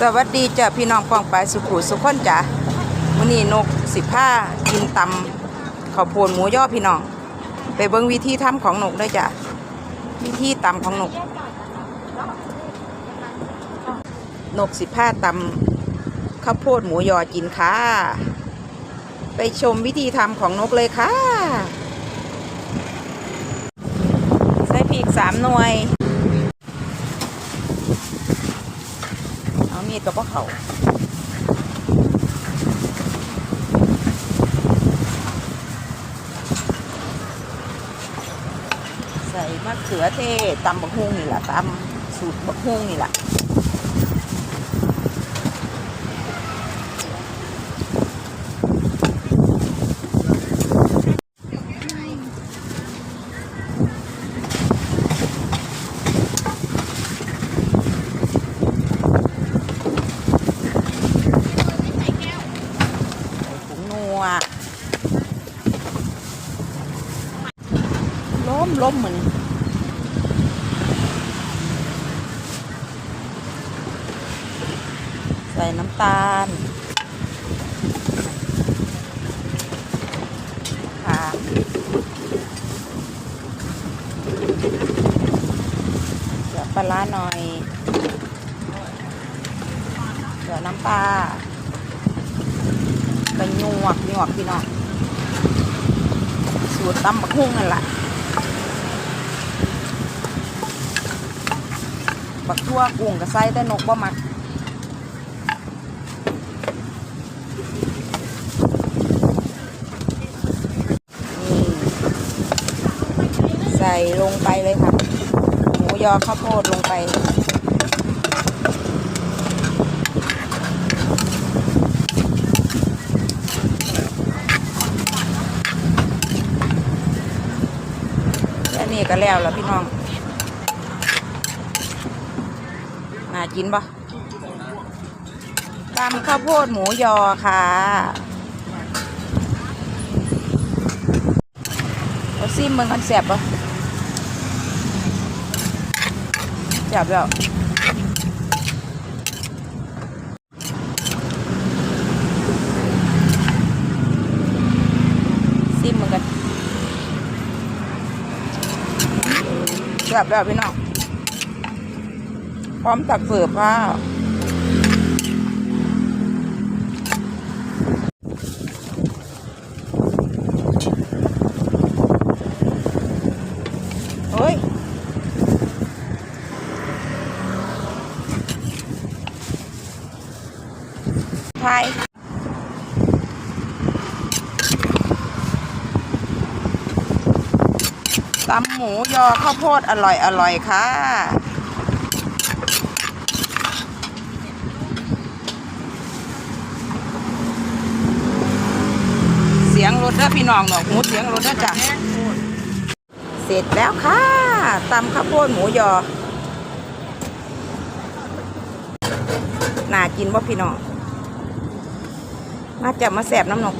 สวัสดีจ้ะพี่น้องปองปายสุขุสุขคนจ้ะมื้อนี้นกสิผ้ากินตำข้าวโพดหมูย่อพี่น้อง ไปเบิ่งวิธีทำของนกได้อจ้ะวิธีตำของนก นกสิผ้าตำข้าวโพดหมูย่อกินค่ะ ไปชมวิธีทำของนกเลยค่ะ ใส่พริกสามหน่วย เอา มีดกับพวกเขาใส่มะเขือเทศตำบักฮุ่งนี่แหละตำสูตรบักฮุ่งนี่แหละ มล้มเหมือนใส่น้ำตาลค่ะเดี๋ยวปลาร้าหน่อยเดี๋ยวน้ำปลาไปหยวกหยวกพี่น้องสูตรตำบักหุ่งนั่นแหละ บักทั่วกุ้งกับไส้แต่นกบ่มักใส่ลงไปเลยค่ะ หมูยอข้าวโพดลงไปแค่นี้ก็แล้วแล้วพี่น้อง น่ากินปะตำข้าวโพดหมูยอค่ะเอาซิมเมืองคอนเซปต์ปะจับแล้วซิมเหมือนกันแบบแบบพี่น้อง พร้อมตักเสิร์ฟค่ะเฮ้ยไทยตำหมูยอข้าวโพดอร่อยอร่อยค่ะ เสียง รถเด้อพี่น้องหนอกหูเสียงรถเด้อจ้ะเสร็จแล้วค่ะตำข้าวโพดหมูยอน่ากินว่พี่น้องมาจับมาแสบน้ำหนก